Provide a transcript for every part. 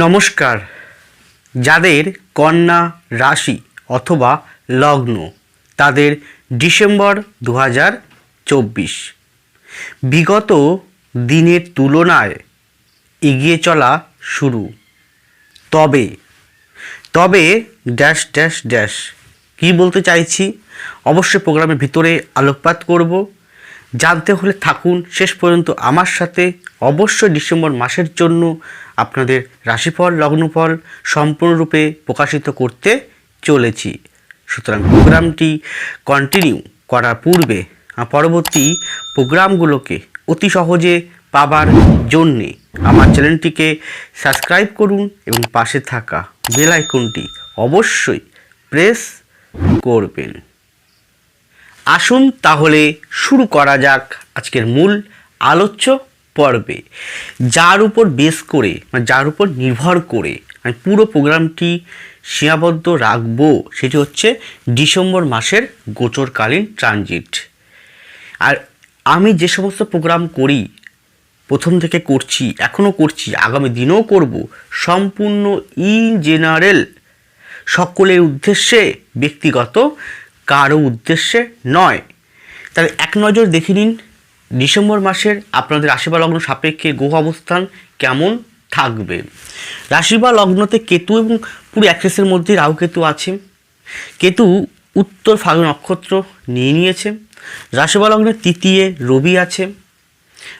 নমস্কার। যাদের কন্যা রাশি অথবা লগ্ন, তাদের ডিসেম্বর দু হাজার চব্বিশ। বিগত দিনের তুলনায় এগিয়ে চলা শুরু। তবে তবে ড্যাশ ড্যাশ ড্যাশ, কী বলতে চাইছি? অবশ্যই প্রোগ্রামের ভিতরে আলোকপাত করব। জানতে হলে থাকুন। শেষ পর্যন্ত আমার সাথে অবশ্যই ডিসেম্বর মাসের জন্য আপনাদের রাশিফল, লগ্নফল সম্পূর্ণরূপে প্রকাশিত করতে চলেছি। সুতরাং প্রোগ্রামটি কন্টিনিউ করার পূর্বে পরবর্তী প্রোগ্রামগুলোকে অতি সহজে পাবার জন্যে আমার চ্যানেলটিকে সাবস্ক্রাইব করুন এবং পাশে থাকা বেল আইকনটি অবশ্যই প্রেস করবেন। আসুন তাহলে শুরু করা যাক আজকের মূল আলোচ্য পর্বে যার উপর বেস করে মানে যার উপর নির্ভর করে, আমি পুরো প্রোগ্রামটি সীমাবদ্ধ রাখব, সেটি হচ্ছে ডিসেম্বর মাসের গোচরকালীন ট্রানজিট আর আমি যে সমস্ত প্রোগ্রাম করি, প্রথম থেকে করছি, এখনও করছি, আগামী দিনেও করব, সম্পূর্ণ ইন জেনারেল সকলের উদ্দেশ্যে, ব্যক্তিগত, কারও উদ্দেশ্যে নয়। তাহলে এক নজর দেখে নিন ডিসেম্বর মাসের আপনাদের রাশি বা লগ্ন সাপেক্ষে গ্রহ অবস্থান কেমন থাকবে? রাশি বা লগ্নতে কেতু এবং পুরো অ্যাক্সেসের মধ্যে রাহু কেতু আছে। কেতু উত্তর ফাগুন নক্ষত্র নিয়ে নিয়েছে। রাশি বা লগ্নের তৃতীয় রবি আছে।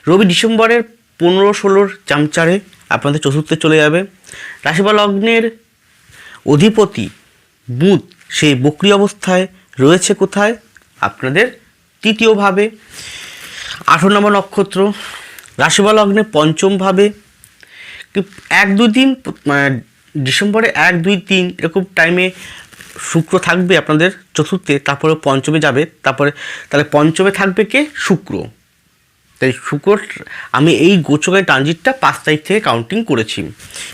রবি ডিসেম্বরের পনেরো ষোলোর চামচারে আপনাদের চতুর্থে চলে যাবে। রাশি বা লগ্নের অধিপতি বুধ সেই বক্রি অবস্থায় রয়েছে কোথায়? আপনাদের তৃতীয়ভাবে। আঠেরো নম্বর নক্ষত্র রাশি বা লগ্নে পঞ্চমভাবে এক দুই তিন মানে ডিসেম্বরে এক দুই তিন, এরকম টাইমে শুক্র থাকবে আপনাদের চতুর্থে, তারপরে পঞ্চমে যাবে, তারপরে, তাহলে পঞ্চমে থাকবে কে? শুক্র। তাই শুক্র, আমি এই গোচকের ট্রানজিটটা পাঁচ তারিখ থেকে কাউন্টিং করেছি।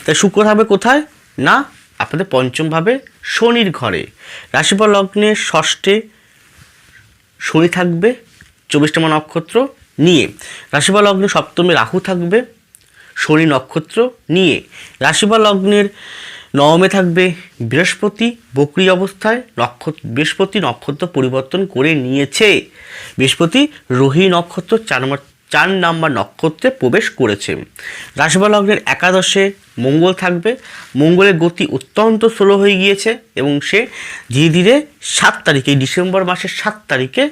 তাই শুক্র থাকবে কোথায়? না, আপনাদের পঞ্চমভাবে শনির ঘরে। রাশিফল লগ্নের ষষ্ঠে শনি থাকবে চব্বিশতম নক্ষত্র, নিয়ে। রাশিফল লগ্নে সপ্তমে রাহু থাকবে, শনি নক্ষত্র, নিয়ে। রাশিফল লগ্নের নবমে থাকবে বৃহস্পতি, বকরি অবস্থায় নক্ষত্র বৃহস্পতি নক্ষত্র পরিবর্তন করে নিয়েছে। বৃহস্পতি রোহি নক্ষত্র চার নম্বর, চার নাম্বার নক্ষত্রে প্রবেশ করেছে। রাশিফল লগ্নের একাদশে মঙ্গল থাকবে। মঙ্গলের গতি অত্যন্ত স্লো হয়ে গিয়েছে এবং সে ধীরে ধীরে সাত তারিখে ডিসেম্বর মাসের সাত তারিখে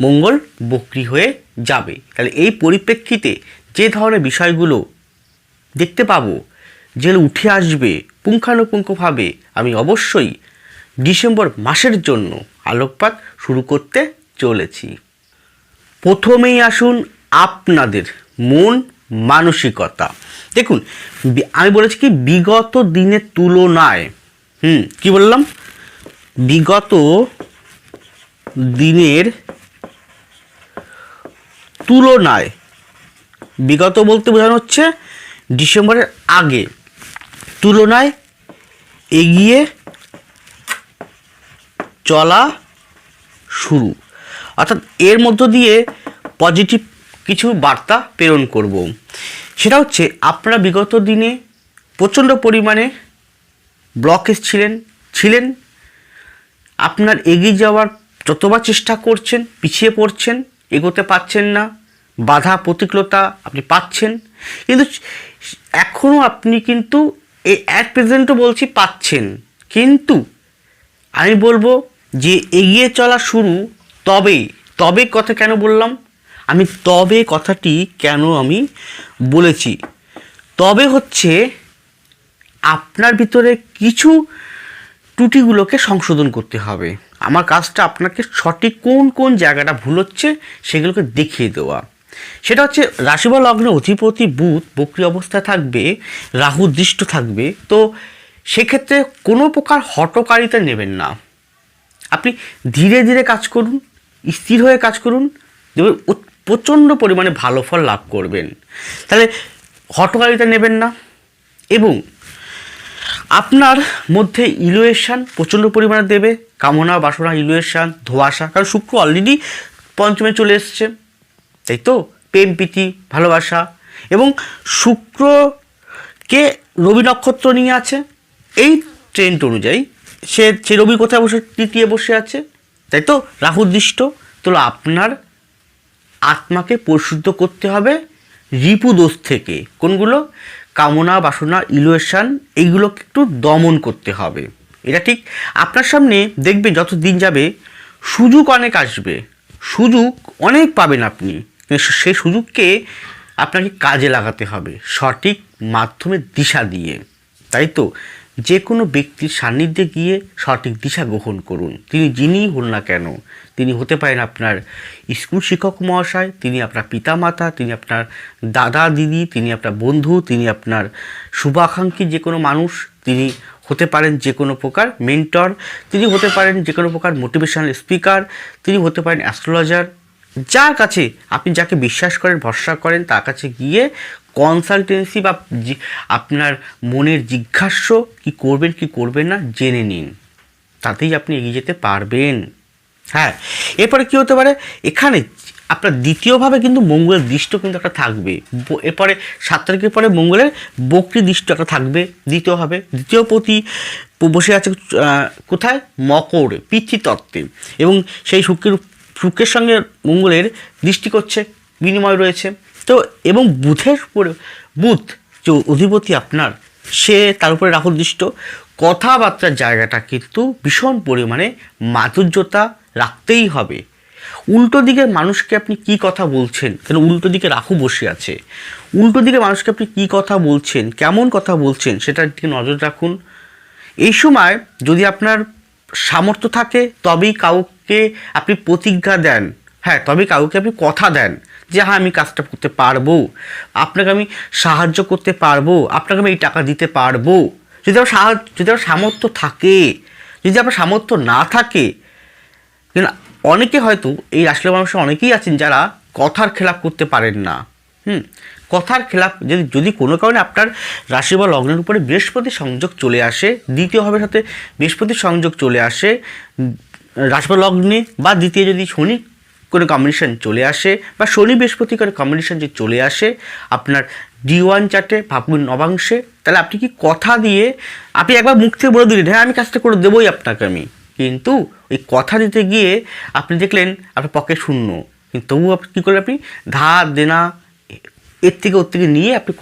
মঙ্গল বক্রি হয়ে যাবে। তাহলে এই পরিপ্রেক্ষিতে যে ধরনের বিষয়গুলো দেখতে পাবো, যেগুলো উঠে আসবে পুঙ্খানুপুঙ্খভাবে, আমি অবশ্যই ডিসেম্বর মাসের জন্য আলোকপাত শুরু করতে চলেছি। প্রথমেই আসুন আপনাদের মন মানসিকতা। দেখুন আমি বলেছি কি, বিগত দিনের তুলনায়, হুম, কি বললাম? বিগত দিনের তুলনায়, বিগত বলতে বোঝানো হচ্ছে ডিসেম্বরের আগে, তুলনায় এগিয়ে চলা শুরু। অর্থাৎ এর মধ্য দিয়ে পজিটিভ কিছু বার্তা প্রেরণ করব। সেটা হচ্ছে, আপনারা বিগত দিনে প্রচণ্ড পরিমাণে ব্লকেজ ছিলেন ছিলেন। আপনার এগিয়ে যাওয়ার যতবার চেষ্টা করছেন, পিছিয়ে পড়ছেন, এগোতে পারছেন না। বাধা, প্রতিকূলতা আপনি পাচ্ছেন। কিন্তু এখনও আপনি কিন্তু এই অ্যাট প্রেজেন্টও বলছি পাচ্ছেন। কিন্তু আমি বলব যে এগিয়ে চলা শুরু তবে তবে কথা কেন বললাম? আমি তবে কথাটি কেন আমি বলেছি? তবে হচ্ছে আপনার ভিতরে কিছু ত্রুটিগুলোকে সংশোধন করতে হবে। আমার কাজটা আপনাকে সঠিক কোন কোন জায়গাটা ভুল হচ্ছে সেগুলোকে দেখিয়ে দেওয়া। সেটা হচ্ছে রাশি বা লগ্নে অধিপতি বুধ বক্রি অবস্থায় থাকবে, রাহু দৃষ্ট থাকবে, তো সেক্ষেত্রে কোনো প্রকার হটকারিতা নেবেন না। আপনি ধীরে ধীরে কাজ করুন, স্থির হয়ে কাজ করুন, দেখবেন প্রচণ্ড পরিমাণে ভালো ফল লাভ করবেন। তাহলে হটকারিতা নেবেন না এবং আপনার মধ্যে ইলুয়েশন প্রচণ্ড পরিমাণে দেবে, কামনা, বাসনা, ইলুয়েশন, ধোয়াশা, কারণ শুক্র অলরেডি পঞ্চমে চলে এসছে। তাই তো? প্রেম, প্রীতি, ভালোবাসা। এবং শুক্র কে রবি নক্ষত্র নিয়ে আছে? এই ট্রেন্ড অনুযায়ী সে সে রবি কোথায় বসে, তৃতীয় বসে আছে? তাই তো? রাহু দৃষ্ট। তো আপনার আত্মাকে পরিশুদ্ধ করতে হবে রিপু দোষ থেকে। কোনগুলো? কামনা, বাসনা, ইলুয়েশন, এইগুলোকে একটু দমন করতে হবে। এটা ঠিক? আপনার সামনে দেখবেন যত দিন যাবে, সুযোগ অনেক আসবে। সুযোগ অনেক পাবেন আপনি। সেই সুযোগকে আপনাকে কাজে লাগাতে হবে, সঠিক মাধ্যমে দিশা দিয়ে। তাই তো? যে কোনো ব্যক্তির সান্নিধ্যে গিয়ে সঠিক দিশা গ্রহণ করুন। তিনি যিনিই হন না কেন, তিনি হতে পারেন আপনার স্কুল শিক্ষক মহাশয়, তিনি আপনার পিতামাতা, তিনি আপনার দাদা, দিদি, তিনি আপনার বন্ধু, তিনি আপনার শুভাকাঙ্ক্ষী যে কোনো মানুষ, তিনি হতে পারেন যে কোনো প্রকার মেন্টর তিনি হতে পারেন যে কোনো প্রকার মোটিভেশনাল স্পিকার তিনি হতে পারেন অ্যাস্ট্রোলজার যার কাছে আপনি যাকে বিশ্বাস করেন, ভরসা করেন, তার কাছে গিয়ে কনসালটেন্সি বা আপনার মনের জিজ্ঞাস্য কি করবেন কি করবেন না, জেনে নিন। তাতেই আপনি এগিয়ে যেতে পারবেন। হ্যাঁ এরপরে কি হতে পারে? এখানে আপনার দ্বিতীয়ভাবে কিন্তু মঙ্গলের দৃষ্ট কিন্তু একটা থাকবে। এরপরে সাত তারিখের পরে মঙ্গলের বক্রি দৃষ্ট একটা থাকবে দ্বিতীয়ভাবে। দ্বিতীয় প্রতি বসে আছে কোথায়? মকর, পিতৃতত্ত্বে। এবং সেই শুক্রের শুক্রের সঙ্গে মঙ্গলের দৃষ্টি করছে, বিনিময় রয়েছে। তো এবং বুধের উপরে, বুধ যে অধিপতি আপনার, সে তার উপরে রাহুল দৃষ্ট। কথাবার্তার জায়গাটা কিন্তু ভীষণ পরিমাণে মাধুর্যতা রাখতেই হবে। উল্টো দিকের মানুষকে আপনি কি কথা বলছেন? কেন উল্টো দিকে রাহু বসে আছে। উল্টো দিকে মানুষকে আপনি কি কথা বলছেন? কেমন কথা বলছেন? সেটার দিকে নজর রাখুন। এই সময় যদি আপনার সামর্থ্য থাকে, তবেই কাউকে আপনি প্রতিজ্ঞা দেন হ্যাঁ তবে কাউকে আপনি কথা দেন যে হ্যাঁ আমি কাজটা করতে পারব, আপনাকে আমি সাহায্য করতে পারব, আপনাকে আমি এই টাকা দিতে পারব। যদি আমার সাহায্য, যদি আমার সামর্থ্য থাকে, যদি আপনার সামর্থ্য না থাকে অনেকে হয়তো এই রাশির মানুষের অনেকেই আছেন যারা কথার খেলাপ করতে পারেন না। হুম, কথার খেলাপ যদি যদি কোনো কারণে আপনার রাশি বা লগ্নের উপরে বৃহস্পতি সংযোগ চলে আসে দ্বিতীয় দ্বিতীয়ভাবে সাথে বৃহস্পতির সংযোগ চলে আসে উম, রাশি বা দ্বিতীয় যদি শনি কোনো কম্বিনেশন চলে আসে বা শনি বৃহস্পতি কোনো কম্বিনেশন যদি চলে আসে আপনার ডি ওয়ান চার্টে ভাবুন নবাংশে তাহলে আপনি কি কথা দিয়ে আপনি একবার মুখ থেকে বলে দিলেন হ্যাঁ আমি কাজটা করে দেবোই আপনাকে আমি। কিন্তু ওই কথা দিতে গিয়ে আপনি দেখলেন আপনার পকেট শূন্য। কিন্তু তবুও আপনি কী করলেন আপনি? ধার দেনা এর থেকে ওর থেকে নিয়ে আপনি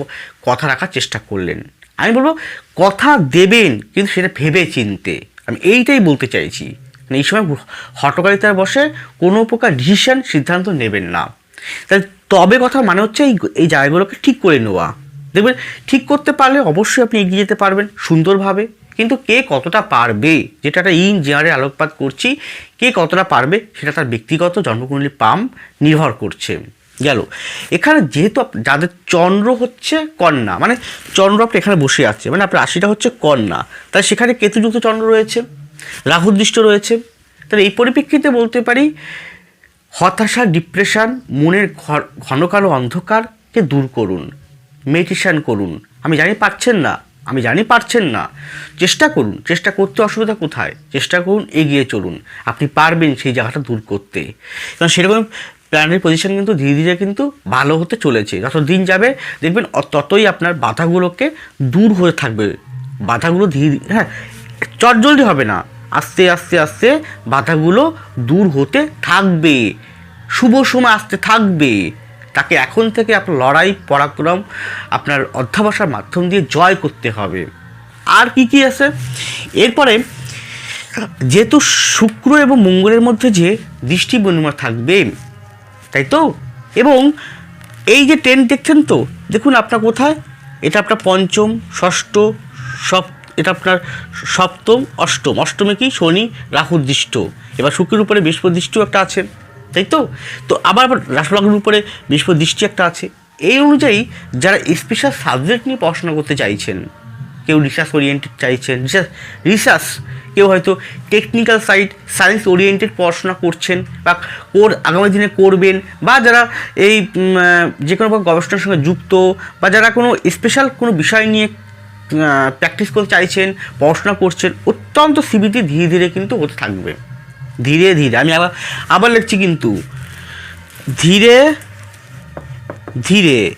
কথা রাখার চেষ্টা করলেন। আমি বলব কথা দেবেন কিন্তু সেটা ভেবে চিনতে। আমি এইটাই বলতে চাইছি। মানে এই সময় হটকারিতার বসে কোনো প্রকার ডিসিশন সিদ্ধান্ত নেবেন না। তাই তবে কথা মানে হচ্ছে এই এই জায়গাগুলোকে ঠিক করে নেওয়া। দেখবেন ঠিক করতে পারলে অবশ্যই আপনি এগিয়ে যেতে পারবেন সুন্দরভাবে। কিন্তু কে কতটা পারবে, যেটা একটা ইন জেনারে আলোকপাত করছি, কে কতটা পারবে সেটা তার ব্যক্তিগত জন্মকুণ্ডলী পাম নির্ভর করছে। গেল। এখানে যেহেতু যাদের চন্দ্র হচ্ছে কন্যা মানে চন্দ্র আপনি এখানে বসে আছে মানে আপনার রাশিটা হচ্ছে কন্যা, তাই সেখানে কেতুযুক্ত চন্দ্র রয়েছে। রাহুদৃষ্ট রয়েছে। তাহলে এই পরিপ্রেক্ষিতে বলতে পারি, হতাশা ডিপ্রেশন মনের ঘন কালো অন্ধকারকে দূর করুন মেডিটেশন করুন। আমি জানি পারছেন না, আমি জানি পারছেন না। চেষ্টা করুন, চেষ্টা করতে অসুবিধা কোথায়? চেষ্টা করুন, এগিয়ে চলুন। আপনি পারবেন সেই জায়গাটা দূর করতে। কারণ সেরকম প্ল্যানের পজিশন কিন্তু ধীরে ধীরে কিন্তু ভালো হতে চলেছে। যত দিন যাবে, দেখবেন ততই আপনার বাধাগুলোকে দূর হয়ে থাকবে। বাধাগুলো ধীরে ধীরে- হ্যাঁ চটজলদি হবে না। আস্তে আস্তে আস্তে বাধাগুলো দূর হতে থাকবে। শুভ সময় আসতে থাকবে। তাকে এখন থেকে আপনার লড়াই, পরাক্রম, আপনার অধ্যাবসার মাধ্যম দিয়ে জয় করতে হবে। আর কি কি আছে? এরপরে, যেহেতু শুক্র এবং মঙ্গলের মধ্যে যে দৃষ্টি বিনিময় থাকবে, তাই তো? এবং এই যে ট্রেন দেখছেন তো, দেখুন আপনার কোথায়? এটা আপনার পঞ্চম, ষষ্ঠ সপ এটা আপনার সপ্তম, অষ্টম। অষ্টমে কি শনি রাহুর দৃষ্ট। এবার শুক্রের উপরে বৃহস্পতি দৃষ্টিও একটা আছে, তাই তো? তো আবার আবার রাষ্ট্রলগ্নের উপরে দৃষ্টি একটা আছে। এই অনুযায়ী যারা স্পেশাল সাবজেক্ট নিয়ে পড়াশোনা করতে চাইছেন, কেউ রিসার্চ ওরিয়েন্টেড চাইছেন রিসার্চ রিসার্চ কেউ হয়তো টেকনিক্যাল সাইড সায়েন্স ওরিয়েন্টেড পড়াশোনা করছেন বা কোর আগামী দিনে করবেন বা যারা এই যে কোনো গবেষণার সঙ্গে যুক্ত বা যারা কোনো স্পেশাল কোনো বিষয় নিয়ে প্র্যাকটিস করতে চাইছেন, পড়াশোনা করছেন, অত্যন্ত সিবিটি ধীরে ধীরে কিন্তু হতে থাকবে। ধীরে ধীরে। আমি আবার আবার লিখছি কিন্তু, ধীরে ধীরে।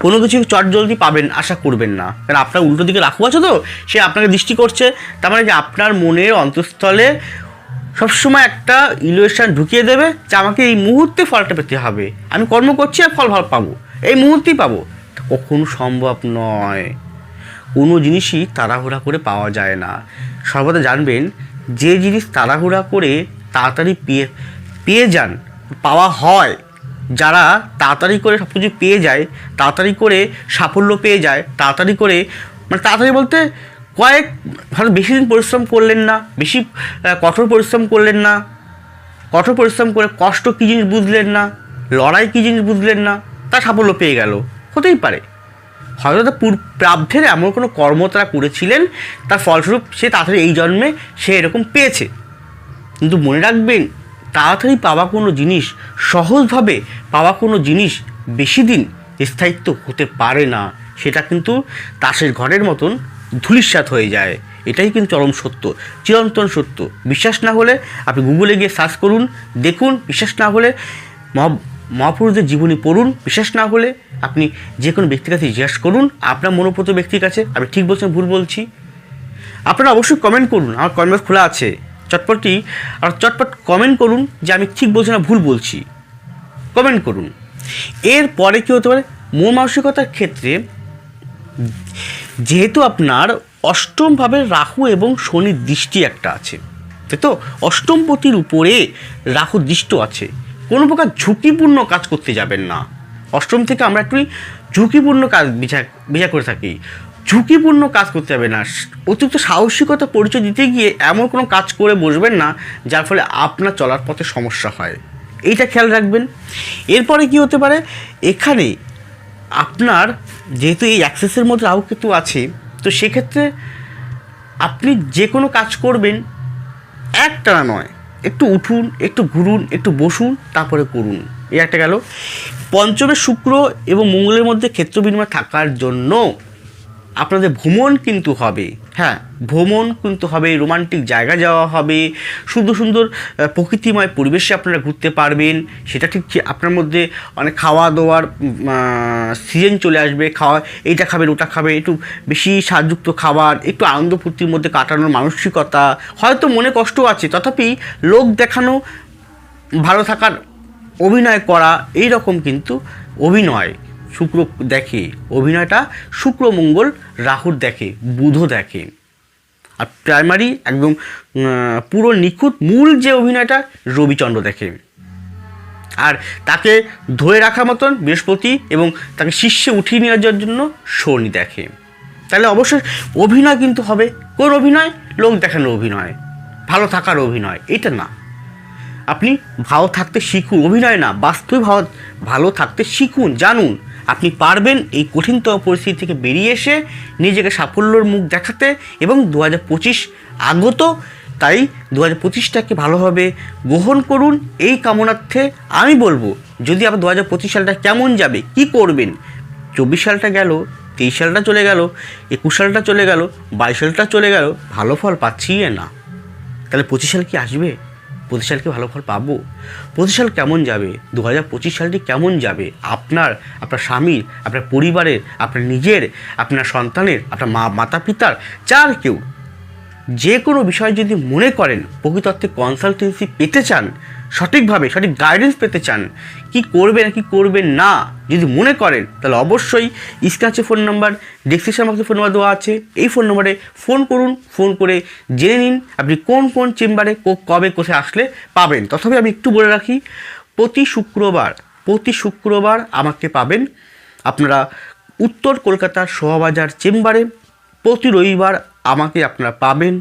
কোনো কিছু চট জলদি পাবেন, আশা করবেন না। কারণ আপনার উল্টো দিকে রাখু আছে তো, সে আপনাকে দৃষ্টি করছে। তার মানে যে আপনার মনের অন্তঃস্থলে সবসময় একটা ইলুয়েশন ঢুকিয়ে দেবে যে আমাকে এই মুহূর্তে ফলটা পেতে হবে। আমি কর্ম করছি আর ফল ভালো পাবো। এই মুহূর্তেই পাবো। কখনো সম্ভব নয়। কোনো জিনিসই তাড়াহুড়া করে পাওয়া যায় না। সর্বদা জানবেন, যে জিনিস তাড়াহুড়া করে তাড়াতাড়ি পেয়ে পেয়ে যান, পাওয়া হয়, যারা তাড়াতাড়ি করে সব কিছু পেয়ে যায়, তাড়াতাড়ি করে সাফল্য পেয়ে যায়, তাড়াতাড়ি করে মানে তাড়াতাড়ি বলতে কয়েক হয়তো বেশি দিন পরিশ্রম করলেন না, বেশি কঠোর পরিশ্রম করলেন না, কঠোর পরিশ্রম করে কষ্ট কী জিনিস বুঝলেন না, লড়াই কী জিনিস বুঝলেন না, তা সাফল্য পেয়ে গেল, হতেই পারে। হয়তো প্রাব্ধের এমন কোনো কর্ম তারা করেছিলেন, তার ফলস্বরূপ সে তাড়াতাড়ি এই জন্মে সে এরকম পেয়েছে। কিন্তু মনে রাখবেন, তাড়াতাড়ি পাওয়া কোনো জিনিস, সহজভাবে পাওয়া কোনো জিনিস বেশি দিন স্থায়িত্ব হতে পারে না। সেটা কিন্তু তাসের ঘরের মতন ধূলিসাৎ হয়ে যায়। এটাই কিন্তু চরম সত্য, চিরন্তন সত্য। বিশ্বাস না হলে আপনি গুগলে গিয়ে সার্চ করুন, দেখুন। বিশ্বাস না হলে মহা- মহাপুরুষদের জীবনী পড়ুন, বিশ্বাস না হলে আপনি যে কোনো ব্যক্তির কাছে জিজ্ঞাসা করুন, আপনার মনোপ্রত ব্যক্তির কাছে, আমি ঠিক বলছেন ভুল বলছি। আপনারা অবশ্যই কমেন্ট করুন, আমার কমেন্ট খোলা আছে। চটপটি আর চটপট কমেন্ট করুন যে আমি ঠিক বলছি না, ভুল বলছি। কমেন্ট করুন। এরপরে কী হতে পারে? মন মানসিকতার ক্ষেত্রে যেহেতু আপনার অষ্টমভাবে রাহু এবং শনির দৃষ্টি একটা আছে, তাই তো? অষ্টমপতির উপরে রাহু দৃষ্ট আছে। কোনো প্রকার ঝুঁকিপূর্ণ কাজ করতে যাবেন না। অষ্টম থেকে আমরা একটু ঝুঁকিপূর্ণ কাজ বিচার বিচার করে থাকি। ঝুঁকিপূর্ণ কাজ করতে হবে না। অতিরিক্ত সাহসিকতা পরিচয় দিতে গিয়ে এমন কোনো কাজ করে বসবেন না, যার ফলে আপনার চলার পথে সমস্যা হয়। এইটা খেয়াল রাখবেন। এরপরে কি হতে পারে? এখানে আপনার যেহেতু এই অ্যাক্সেসের মধ্যে রাহু কেতু আছে, তো সেক্ষেত্রে আপনি যে কোনো কাজ করবেন, একটানা নয় একটু উঠুন, একটু ঘুরুন, একটু বসুন, তারপরে করুন। এই একটা গেল। পঞ্চমে শুক্র এবং মঙ্গলের মধ্যে ক্ষেত্র বিনিময় থাকার জন্য আপনাদের ভ্রমণ কিন্তু হবে। হ্যাঁ ভ্রমণ কিন্তু হবে, রোমান্টিক জায়গা যাওয়া হবে, সুন্দর সুন্দর প্রকৃতিময় পরিবেশে আপনারা ঘুরতে পারবেন। সেটা ঠিক আপনার মধ্যে অনেক খাওয়া দাওয়ার সিজন চলে আসবে, খাওয়া, এইটা খাবেন, ওটা খাবে একটু বেশি স্বাদযুক্ত খাবার, একটু আনন্দ ফুর্তির মধ্যে কাটানোর মানসিকতা। হয়তো মনে কষ্ট আছে, তথাপি লোক দেখানো, ভালো থাকার অভিনয় করা এই রকম কিন্তু অভিনয়। শুক্র দেখে, অভিনয়টা শুক্র মঙ্গল রাহুর দেখে, বুধ দেখে। আর প্রাইমারি একদম পুরো নিখুঁত, মূল যে অভিনয়টা, রবিচন্দ্র দেখে। আর তাকে ধরে রাখার মতন বৃহস্পতি এবং তাকে শীর্ষে উঠিয়ে নেওয়ার জন্য শনি দেখে। তাহলে অবশ্যই অভিনয় কিন্তু হবে। কোন অভিনয়? লোক দেখানোর অভিনয়। ভালো থাকার অভিনয়। এটা না। আপনি ভালো থাকতে শিখুন। অভিনয় না। বাস্তবে ভালো ভালো থাকতে শিখুন, জানুন। আপনি পারবেন এই কঠিনতম পরিস্থিতি থেকে বেরিয়ে এসে নিজেকে সাফল্যর মুখ দেখাতে এবং দু হাজার পঁচিশ আগত তাই দু হাজার পঁচিশটাকে ভালোভাবে গ্রহণ করুন। এই কামনার্থে আমি বলব, যদি আবার দু হাজার পঁচিশ সালটা কেমন যাবে, কি করবেন? চব্বিশ সালটা গেল, তেইশ সালটা চলে গেল, একুশ সালটা চলে গেল, বাইশ সালটা চলে গেল, ভালো ফল পাচ্ছি না। তাহলে পঁচিশ সাল কি আসবে? পঁচিশ সালকে ভালো ফল পাবো? পঁচিশ সাল কেমন যাবে? দু হাজার পঁচিশ সালটি কেমন যাবে? আপনার আপনার স্বামীর, আপনার পরিবারের, আপনার নিজের, আপনার সন্তানের, আপনার মা মাতা পিতার চার কেউ যে কোনো বিষয় যদি মনে করেন, প্রকৃতত্ত্বে কনসালটেন্সি পেতে চান সঠিকভাবে, সঠিক গাইডেন্স পেতে চান, কি করবেন কি করবেন না, যদি মনে করেন, তাহলে অবশ্যই স্ক্রাচে ফোন নাম্বার ডিসক্রিপশন বক্সে ফোন নাম্বার দেওয়া আছে। এই ফোন নম্বরে ফোন করুন ফোন করে জেনে নিন, আপনি কোন কোন চেম্বারে কবে, কোথায় আসলে পাবেন। তথাপি আমি একটু বলে রাখি, প্রতি শুক্রবার প্রতি শুক্রবার আমাকে পাবেন আপনারা উত্তর কলকাতার শোভাবাজার চেম্বারে প্রতি রবিবার আমাকে আপনারা পাবেন।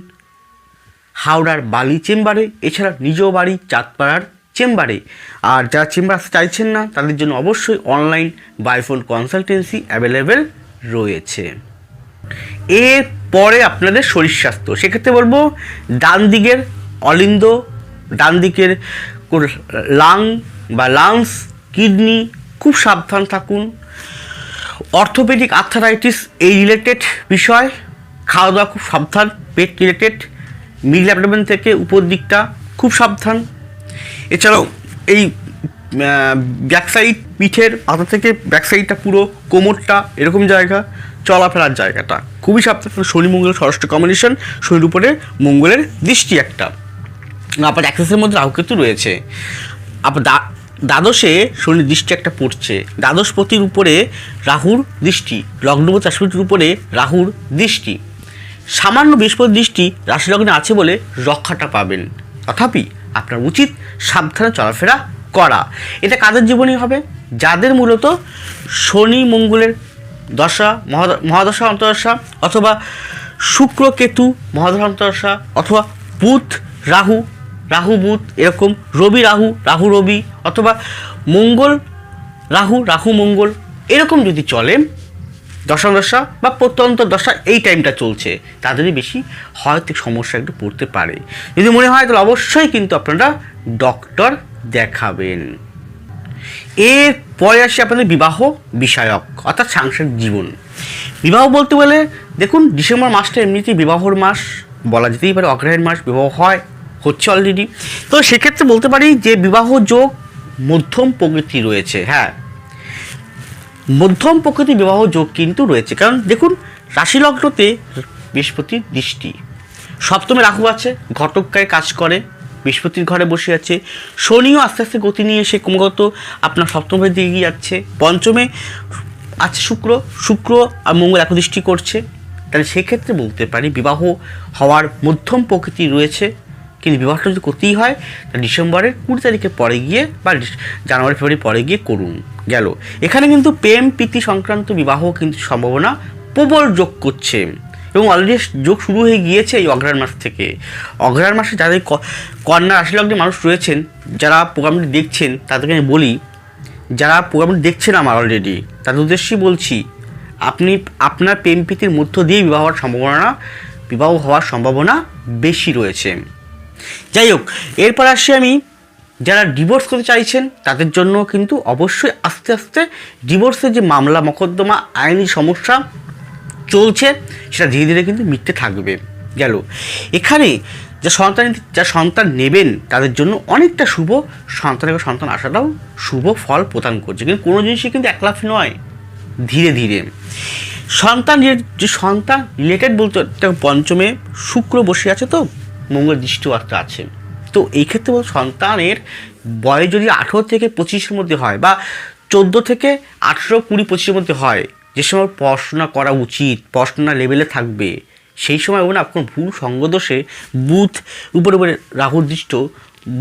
হাওড়ার বালি চেম্বারে, এছাড়া নিজ বাড়ি চাঁদপাড়ার চেম্বারে। আর যারা চেম্বার আসতে চাইছেন না, তাদের জন্য অবশ্যই অনলাইন বাইফোন কনসালটেন্সি অ্যাভেলেবেল রয়েছে। এর পরে আপনাদের শরীর স্বাস্থ্য। সেক্ষেত্রে বলব ডান দিকের অলিন্দ ডান দিকের লাং বা লাংস কিডনি খুব সাবধান থাকুন। অর্থোপেডিক আর্থারাইটিস এই রিলেটেড বিষয়। খাওয়া দাওয়া খুব সাবধান পেট রিলেটেড মিডল অ্যাবডোমেন থেকে উপর দিকটা খুব সাবধান। এছাড়াও এই ব্যাক সাইড পিঠের মাথা থেকে ব্যাক সাইডটা পুরো কোমরটা এরকম জায়গা, চলাফেরার জায়গাটা। খুবই সাবধান শনি মঙ্গলের ষষ্ঠ কম্বিনেশন শনির উপরে মঙ্গলের দৃষ্টি একটা। আবার অ্যাক্সেসের মধ্যে রাহুকেতু রয়েছে। আবার দ্বাদশে শনির দৃষ্টি একটা পড়ছে। দ্বাদশপতির উপরে রাহুর দৃষ্টি, লগ্নপতি রাশিপতির উপরে রাহুর দৃষ্টি। সামান্য বৃহস্পতির দৃষ্টি রাশিলগ্নে আছে বলে রক্ষাটা পাবেন। তথাপি আপনার উচিত সাবধানে চলাফেরা করা। এটা কাদের জীবনই হবে? যাদের মূলত শনি মঙ্গলের দশা, মহাদ- মহাদশা, অন্তর্দশা অথবা শুক্র কেতু, মহাদশা, অন্তর্দশা অথবা বুধ, রাহু রাহু, বুধ এরকম রবি, রাহু রাহু, রবি অথবা মঙ্গল, রাহু রাহু, মঙ্গল এরকম যদি চলে দশম দশা বা প্রত্যন্ত দশা এই টাইমটা চলছে। তাদেরই বেশি হয়তো সমস্যা একটু পড়তে পারে। যদি মনে হয় তাহলে অবশ্যই কিন্তু আপনারা ডক্টর দেখাবেন। এর পরে আসি আপনাদের বিবাহ বিষয়ক, অর্থাৎ সাংসারিক জীবন। বিবাহ বলতে বলে দেখুন, ডিসেম্বর মাসটা এমনিতেই বিবাহর মাস, বলা যেতেই পারে অগ্রহের মাস, বিবাহ হয়, হচ্ছে অলরেডি তো সেক্ষেত্রে বলতে পারি যে বিবাহ যোগ মধ্যম প্রকৃতি রয়েছে হ্যাঁ। মধ্যম প্রকৃতি বিবাহ যোগ কিন্তু রয়েছে। কারণ দেখুন রাশি লগ্নতে বৃহস্পতির দৃষ্টি। সপ্তমে রাহু আছে, ঘটককায় কাজ করে, বৃহস্পতির ঘরে বসে আছে। শনিও আস্তে আস্তে গতি নিয়ে এসে ক্রমাগত আপনার সপ্তমের দিকে এগিয়ে যাচ্ছে। পঞ্চমে আছে শুক্র শুক্র আর মঙ্গল একদৃষ্টি করছে। তাহলে সেক্ষেত্রে বলতে পারি বিবাহ হওয়ার মধ্যম প্রকৃতি রয়েছে। কিন্তু বিবাহটা যদি করতেই হয় তা ডিসেম্বরের কুড়ি তারিখের পরে গিয়ে বা জানুয়ারি ফেব্রুয়ারি পরে গিয়ে করুন। গেল। এখানে কিন্তু প্রেম, প্রীতি সংক্রান্ত বিবাহ কিন্তু সম্ভাবনা প্রবল যোগ করছে। এবং অলরেডি যোগ শুরু হয়ে গিয়েছে এই অগ্রহায়ণ মাস থেকে। অগ্রহায়ণ মাসে যাদের কন্যা রাশি লগ্নে মানুষ রয়েছেন, যারা প্রোগ্রামটি দেখছেন, তাদেরকে আমি বলি, যারা প্রোগ্রামটি দেখছেন আমার অলরেডি তাদের উদ্দেশ্যেই বলছি, আপনি, আপনার প্রেম, প্রীতির মধ্য দিয়ে বিবাহ হওয়ার সম্ভাবনা, বিবাহ হওয়ার সম্ভাবনা বেশি রয়েছে। যাই হোক, এরপর আসি আমি যারা ডিভোর্স করতে চাইছেন, তাদের জন্য কিন্তু অবশ্যই আস্তে আস্তে ডিভোর্সের যে মামলা, মকদ্দমা, আইনি সমস্যা চলছে, সেটা ধীরে ধীরে কিন্তু মিটতে থাকবে। গেল। এখানে যে সন্তান, যা সন্তান নেবেন, তাদের জন্য অনেকটা শুভ সন্তান এবং সন্তান আসাটাও শুভ ফল প্রদান করছে। কিন্তু কোনো জিনিসই কিন্তু একলাফি নয়, ধীরে ধীরে। সন্তান যে- সন্তান রিলেটেড বলতে পঞ্চমে শুক্র বসে আছে তো, মঙ্গল দৃষ্টিবার্তা আছে। তো এই ক্ষেত্রে সন্তানের বয়স যদি আঠেরো থেকে পঁচিশের মধ্যে হয় বা চোদ্দ থেকে আঠেরো কুড়ি পঁচিশের মধ্যে হয়, যে সময় পড়াশোনা করা উচিত, পড়াশোনা লেভেলে থাকবে, সেই সময় না আপনার ভুল সঙ্গদোষে বুধ উপরে উপরে রাহুর দৃষ্ট,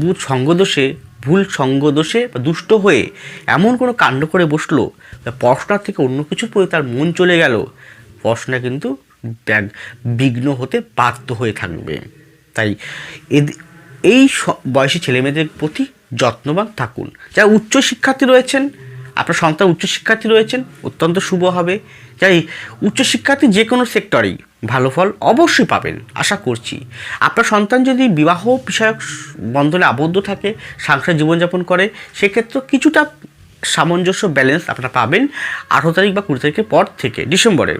বুধ সঙ্গদোষে ভুল সঙ্গদোষে বা দুষ্ট হয়ে এমন কোনো কাণ্ড করে বসল পড়াশোনার থেকে অন্য কিছুর প্রতি তার মন চলে গেল, পড়াশোনা কিন্তু বিঘ্ন হতে বাধ্য হয়ে থাকবে। তাই এই বয়সী ছেলেমেয়েদের প্রতি যত্নবান থাকুন। যারা উচ্চ শিক্ষার্থী রয়েছেন, আপনার সন্তান উচ্চ শিক্ষার্থী রয়েছেন, অত্যন্ত শুভ হবে। যাই উচ্চশিক্ষার্থী যে কোনো সেক্টরেই ভালো ফল অবশ্যই পাবেন, আশা করছি। আপনার সন্তান যদি বিবাহ বিষয়ক বন্ধনে আবদ্ধ থাকে, সাংসারিক জীবনযাপন করে, সেক্ষেত্রে কিছুটা সামঞ্জস্য ব্যালেন্স আপনারা পাবেন আঠারো তারিখ বা কুড়ি তারিখের পর থেকে, ডিসেম্বরের।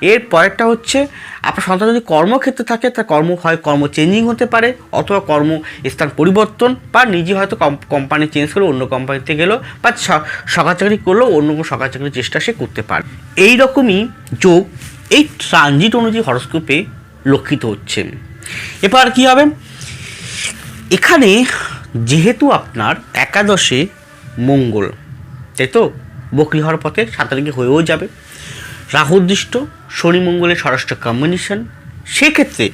এর পরেরটা হচ্ছে, আপনার সন্তান যদি কর্মক্ষেত্রে থাকে, তার কর্ম হয়, কর্ম চেঞ্জিং হতে পারে, অথবা কর্ম স্থান পরিবর্তন, বা নিজে হয়তো কোম্পানি চেঞ্জ করে অন্য কোম্পানিতে গেলো, বা স- সরকারি চাকরি করলেও অন্য কোনো সরকারি চাকরির চেষ্টা সে করতে পারে। এই রকমই যোগ, এই ট্রানজিট অনুযায়ী হরস্কোপে লক্ষিত হচ্ছে। এবার কি হবে? এখানে যেহেতু আপনার একাদশে মঙ্গল তাই তো? বকরি হওয়ার পথে সাত তারিখে হয়েও যাবে। রাহুদৃষ্ট শনি মঙ্গলের স্বরাষ্ট্র কম্বিনেশন। সেক্ষেত্রে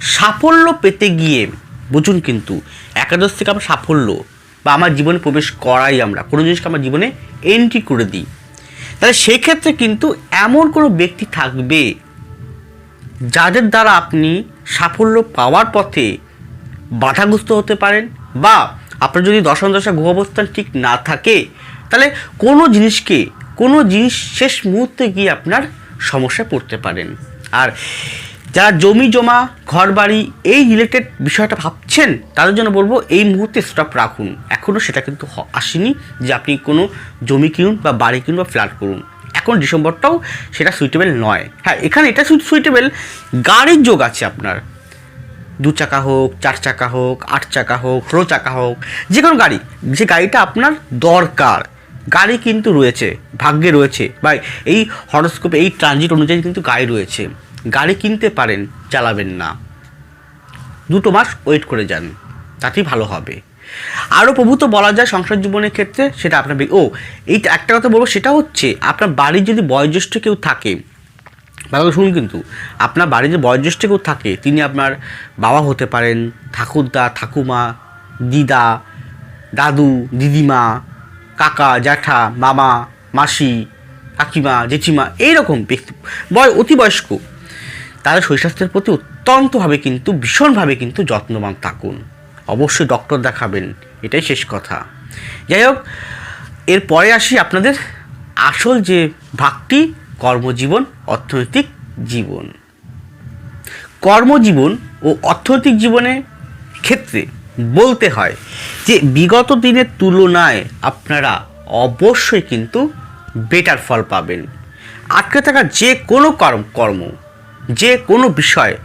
সাফল্য পেতে গিয়ে, বুঝুন কিন্তু, একাদশ থেকে আমরা সাফল্য বা আমার জীবনে প্রবেশ করাই আমরা। কোনো জিনিসকে আমার জীবনে এন্ট্রি করে দিই। তাহলে সেক্ষেত্রে কিন্তু এমন কোনো ব্যক্তি থাকবে যাদের দ্বারা আপনি সাফল্য পাওয়ার পথে বাধাগ্রস্ত হতে পারেন বা আপনার যদি দশম দশা গ্রহ অবস্থান ঠিক না থাকে তাহলে কোনো জিনিসকে, কোনো জিনিস শেষ মুহূর্তে গিয়ে আপনার সমস্যায় পড়তে পারেন। আর যারা জমি, জমা ঘর বাড়ি এই রিলেটেড বিষয়টা ভাবছেন, তাদের জন্য বলব এই মুহূর্তে স্টপ রাখুন। এখনও সেটা কিন্তু আসেনি যে আপনি কোনো জমি কিনুন বা বাড়ি কিনুন বা ফ্ল্যাট করুন। এখন ডিসেম্বরটাও সেটা সুইটেবল নয়। হ্যাঁ এখানে এটা সুইটেবল গাড়ির যোগ আছে আপনার। দু চাকা হোক, চার চাকা হোক, আট চাকা হোক, ষোলো চাকা হোক যে কোনো গাড়ি, যে গাড়িটা আপনার দরকার। গাড়ি কিন্তু রয়েছে, ভাগ্যে রয়েছে। বা এই হরস্কোপে এই ট্রানজিট অনুযায়ী কিন্তু গাড়ি রয়েছে। গাড়ি কিনতে পারেন, চালাবেন না। দুটো মাস ওয়েট করে যান, তাতেই ভালো হবে। আরও প্রভূত বলা যায় সংসার জীবনের ক্ষেত্রে, সেটা আপনার ও এই একটা কথা বলব, সেটা হচ্ছে আপনার বাড়ির যদি বয়োজ্যেষ্ঠ কেউ থাকে, ভালো শুনুন কিন্তু, আপনার বাড়ির যে বয়োজ্যেষ্ঠ কেউ থাকে, তিনি আপনার বাবা হতে পারেন, ঠাকুরদা, ঠাকুমা, দিদা, দাদু, দিদিমা কাকা, জ্যাঠা, মামা, মাসি, কাকিমা, জেঠিমা এইরকম ব্যক্তি বয় অতি বয়স্ক তাদের শরীর স্বাস্থ্যের প্রতি অত্যন্তভাবে কিন্তু, ভীষণভাবে কিন্তু যত্নবান থাকুন। অবশ্যই ডক্টর দেখাবেন। এটাই শেষ কথা। যাই হোক, এরপরে আসি আপনাদের আসল যে ভাগটি, কর্মজীবন, অর্থনৈতিক জীবন। কর্মজীবন ও অর্থনৈতিক জীবনের ক্ষেত্রে বলতে হয় যে বিগত দিনের তুলনায় আপনারা অবশ্যই কিন্তু বেটার ফল পাবেন। আটকে থাকা যে কোনো কর্ম কর্ম, যে কোনো বিষয়,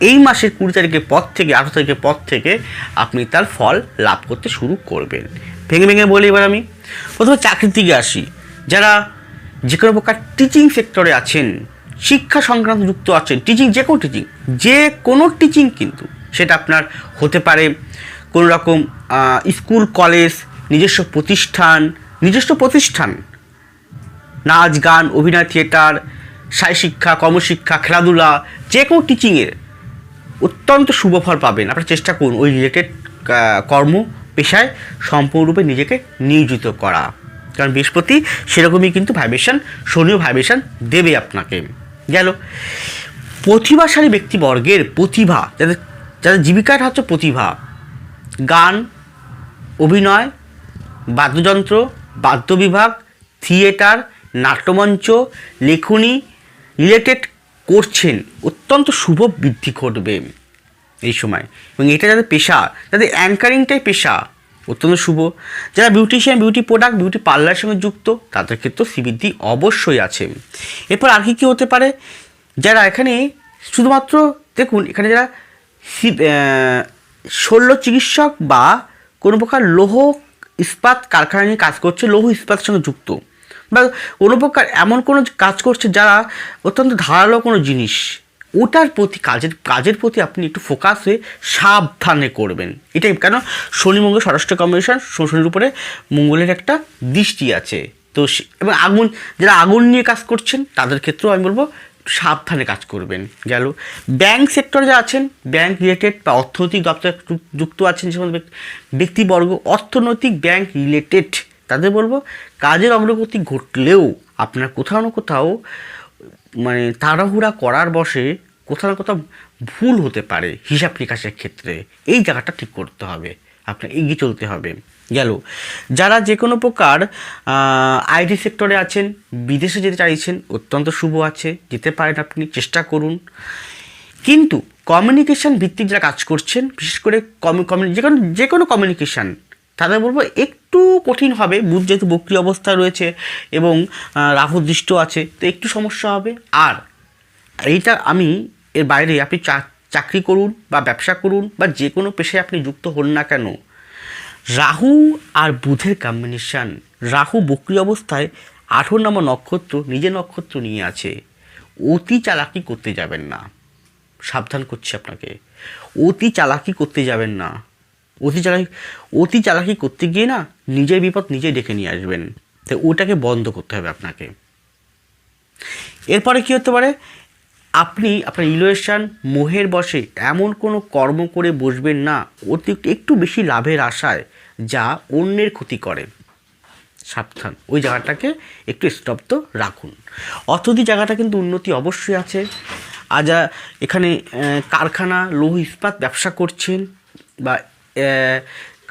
এই মাসের কুড়ি তারিখের পর থেকে, আঠারো তারিখের পর থেকে আপনি তার ফল লাভ করতে শুরু করবেন। ভেঙে ভেঙে বলি এবার আমি। প্রথমে চাকরির দিকে আসি। যারা যে কোনো প্রকার টিচিং সেক্টরে আছেন, শিক্ষা সংক্রান্ত যুক্ত আছেন টিচিং যে কোনো টিচিং যে কোনো টিচিং কিন্তু সেটা আপনার হতে পারে। কোনো রকম স্কুল, কলেজ, নিজস্ব প্রতিষ্ঠান নিজস্ব প্রতিষ্ঠান। নাচ, গান, অভিনয়, থিয়েটার সাই শিক্ষা কর্মশিক্ষা, খেলাধুলা যে কোনো টিচিংয়ের অত্যন্ত শুভ ফল পাবেন। আপনারা চেষ্টা করুন ওই রিলেটেড কর্ম পেশায় সম্পূর্ণরূপে নিজেকে নিয়োজিত করা। কারণ বৃহস্পতি সেরকমই কিন্তু ভাইব্রেশন শনিও ভাইব্রেশন দেবে আপনাকে। গেল। প্রতিভাশালী ব্যক্তিবর্গের প্রতিভা, যাদের যাদের জীবিকাটা হচ্ছে প্রতিভা গান, অভিনয়, বাদ্যযন্ত্র বাদ্য বিভাগ থিয়েটার, নাট্যমঞ্চ, লেখনী রিলেটেড করছেন। অত্যন্ত শুভ বৃদ্ধি ঘটবে এই সময়। এবং এটা যাদের পেশা, যাদের অ্যাঙ্কারিংটাই পেশা, অত্যন্ত শুভ। যারা বিউটিশিয়ান বিউটি প্রোডাক্ট বিউটি পার্লারের সঙ্গে যুক্ত, তাদের ক্ষেত্রেও শ্রীবৃদ্ধি অবশ্যই আছে। এরপর আর কি কী হতে পারে? যারা এখানে শুধুমাত্র দেখুন, এখানে যারা শল্য চিকিৎসক বা কোনো প্রকার লৌহ ইস্পাত কারখানা নিয়ে কাজ করছে, লৌহ ইস্পাতের সঙ্গে যুক্ত। বা কোনো প্রকার এমন কোনো কাজ করছে যারা অত্যন্ত ধারালো কোনো জিনিস, ওটার প্রতি কাজের কাজের প্রতি আপনি একটু ফোকাস হয়ে সাবধানে করবেন। এটাই কেন? শনি মঙ্গল স্বরাষ্ট্র কমিশন, শনির উপরে মঙ্গলের একটা দৃষ্টি আছে। তো এবং আগুন, যারা আগুন নিয়ে কাজ করছেন, তাদের ক্ষেত্রেও আমি বলব সাবধানে কাজ করবেন, গেল। ব্যাংক সেক্টরে যা আছেন, ব্যাংক রিলেটেড বা অর্থনৈতিক দপ্তর যুক- যুক্ত আছেন যে ব্যক্তিবর্গ, অর্থনৈতিক ব্যাংক রিলেটেড তাদের বলব, কাজের অগ্রগতি ঘটলেও আপনার কোথাও না কোথাও মানে তাড়াহুড়া করার বসে কোথাও না কোথাও ভুল হতে পারে হিসাব নিকাশের ক্ষেত্রে। এই জায়গাটা ঠিক করতে হবে, আপনার এগিয়ে চলতে হবে। গেল। যারা যে কোনো প্রকার আইটি সেক্টরে আছেন, বিদেশে যেতে চাইছেন, অত্যন্ত শুভ আছে, যেতে পারেন আপনি, চেষ্টা করুন। কিন্তু কমিউনিকেশন ভিত্তিক যারা কাজ করছেন, বিশেষ করে যে কোনো যে কোনো কমিউনিকেশান তাদের বলব একটু কঠিন হবে, বুধ যেহেতু বক্রি অবস্থায় রয়েছে এবং রাহু দৃষ্ট আছে, তো একটু সমস্যা হবে। আর এইটা আমি এর বাইরে আপনি চাকরি করুন বা ব্যবসা করুন বা যে কোনো পেশায় আপনি যুক্ত হন না কেন রাহু আর বুধের কম্বিনেশান রাহু বক্রি অবস্থায় আঠেরো নম্বর নক্ষত্র, নিজের নক্ষত্র নিয়ে আছে। অতি চালাকি করতে যাবেন না। সাবধান করছি আপনাকে। অতি চালাকি করতে যাবেন না। অতি চালাকি অতি চালাকি করতে গিয়ে না নিজের বিপদ নিজেই ডেকে নিয়ে আসবেন। তাই ওটাকে বন্ধ করতে হবে আপনাকে। এরপরে কী হতে পারে? আপনি আপনার ইলোয়েশান, মোহের বসে এমন কোনো কর্ম করে বসবেন না। অতিরিক্ত একটু বেশি লাভের আশায় যা অন্যের ক্ষতি করে। সাবধান। ওই জায়গাটাকে একটু স্তব্ধ রাখুন। অর্থনীতি জায়গাটা কিন্তু উন্নতি অবশ্যই আছে। যা এখানে কারখানা, লৌহ ইস্পাত ব্যবসা করছেন বা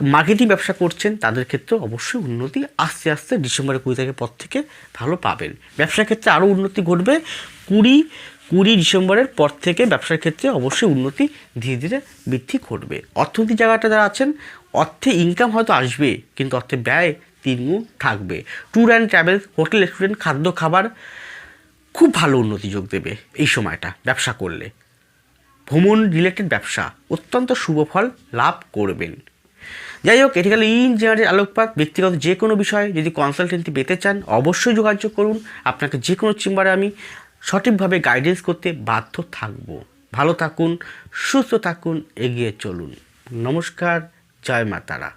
মার্কেটিং ব্যবসা করছেন, তাদের ক্ষেত্রে অবশ্যই উন্নতি আস্তে আস্তে ডিসেম্বরের কুড়ি তারিখের পর থেকে ভালো পাবেন। ব্যবসার ক্ষেত্রে আরও উন্নতি ঘটবে। কুড়ি কুড়ি ডিসেম্বরের পর থেকে ব্যবসার ক্ষেত্রে অবশ্যই উন্নতি ধীরে ধীরে বৃদ্ধি ঘটবে। অর্থনীতি জায়গাটা যারা আছেন, অর্থে ইনকাম হয়তো আসবে, কিন্তু অর্থে ব্যয় তিনগুণ থাকবে। Tour and travel hotel restaurant খাদ্য, খাবার খুব ভালো উন্নতি যোগ দেবে এই সময়টা ব্যবসা করলে। ভ্রমণ রিলেটেড ব্যবসা অত্যন্ত শুভ ফল লাভ করবেন। যাই হোক, এটি গেল ইঞ্জিনিয়ারের আলোকপাত। ব্যক্তিগত যে কোনো বিষয়ে যদি কনসালটেন্সি পেতে চান, অবশ্যই যোগাযোগ করুন। আপনাকে যে কোনো চেম্বারে আমি সঠিকভাবে গাইডেন্স করতে বাধ্য থাকব। ভালো থাকুন সুস্থ থাকুন এগিয়ে চলুন। নমস্কার জয় মাতারা।